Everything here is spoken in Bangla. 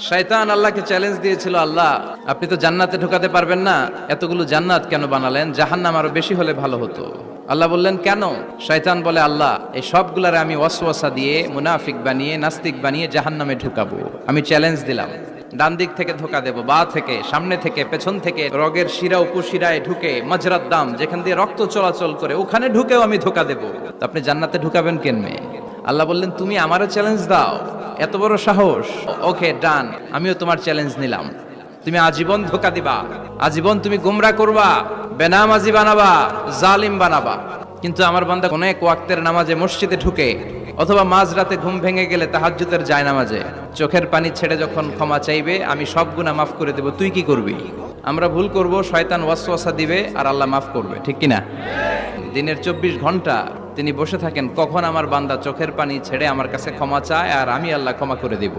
শয়তান আল্লাহকে চ্যালেঞ্জ দিয়েছিল, আল্লাহ, আপনি তো জান্নাতে ঢোকাতে পারবেন না। এতগুলো জান্নাত কেন বানালেন? জাহান্নাম আরও বেশি হলে ভালো হতো। আল্লাহ বললেন, কেন? শয়তান বলে, আল্লাহ, এই সবগুলারে আমি ওয়াসওয়াসা দিয়ে, মুনাফিক বানিয়ে, নাস্তিক বানিয়ে জাহান্নামে ঢুকাবো। আমি চ্যালেঞ্জ দিলাম। ডান দিক থেকে ধোকা দেব, বা থেকে, সামনে থেকে, পেছন থেকে, রগের শিরা, উপশিরায় ঢুকে মজরাত দাম, যেখান দিয়ে রক্ত চলাচল করে, ওখানে ঢুকেও আমি ধোকা দেব। আপনি জান্নাতে ঢুকাবেন কেনমে আল্লাহ বললেন, তুমি আমারও চ্যালেঞ্জ দাও। এত বড় সাহস। ওকে ডান আমিও তোমার চ্যালেঞ্জ নিলাম। তুমি আজীবন ধোকা দিবা। আজীবন তুমি গুমরা করবা। বেনামাজি বানাবা। জালিম বানাবা। কিন্তু আমার বান্দা কোন এক ওয়াক্তের নামাজে মসজিদে ঢুকে অথবা মাঝরাতে ঘুম ভেঙে গেলে তাহাজ্জুদের যায় নামাজে চোখের পানি ছেড়ে যখন ক্ষমা চাইবে, আমি সব গুণা মাফ করে দেব। তুই কি করবি? আমরা ভুল করব, শয়তান ওয়াসওয়াসা দিবে আর আল্লাহ মাফ করবে। ঠিক কিনা? দিনের চব্বিশ ঘণ্টা তিনি বসে থাকেন, কখন আমার বান্দা চোখের পানি ছেড়ে আমার কাছে ক্ষমা চায় আর আমি আল্লাহ ক্ষমা করে দিব?